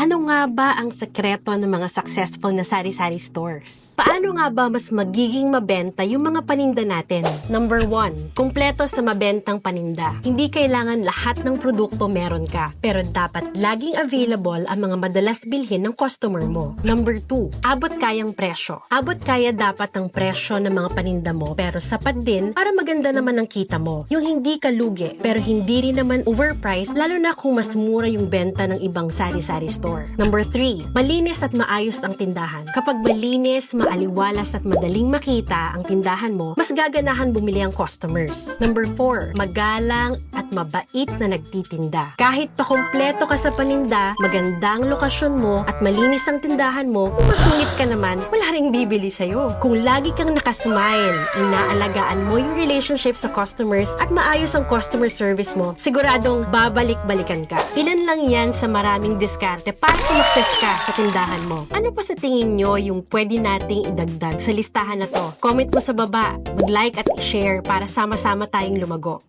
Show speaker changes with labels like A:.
A: Ano nga ba ang sekreto ng mga successful na sari-sari stores? Paano nga ba mas magiging mabenta yung mga paninda natin? Number one, kumpleto sa mabentang paninda. Hindi kailangan lahat ng produkto meron ka, pero dapat laging available ang mga madalas bilhin ng customer mo. Number two, abot kayang presyo. Abot kaya dapat ang presyo ng mga paninda mo, pero sapat din para maganda naman ang kita mo. Yung hindi ka lugi, pero hindi rin naman overpriced, lalo na kung mas mura yung benta ng ibang sari-sari store. Number 3, malinis at maayos ang tindahan. Kapag malinis, maaliwalas at madaling makita ang tindahan mo, mas gaganahan bumili ang customers. Number 4, magalang at mabait na nagtitinda. Kahit pa kumpleto ka sa paninda, maganda ang lokasyon mo at malinis ang tindahan mo, kung masungit ka naman, wala ring bibili sa'yo. Kung lagi kang nakasmile, inaalagaan mo yung relationship sa customers at maayos ang customer service mo, siguradong babalik-balikan ka. Ilan lang yan sa maraming diskarte para sumakses ka sa tindahan mo. Ano pa sa tingin nyo yung pwede nating idagdag sa listahan na to? Comment mo sa baba, mag-like at share para sama-sama tayong lumago.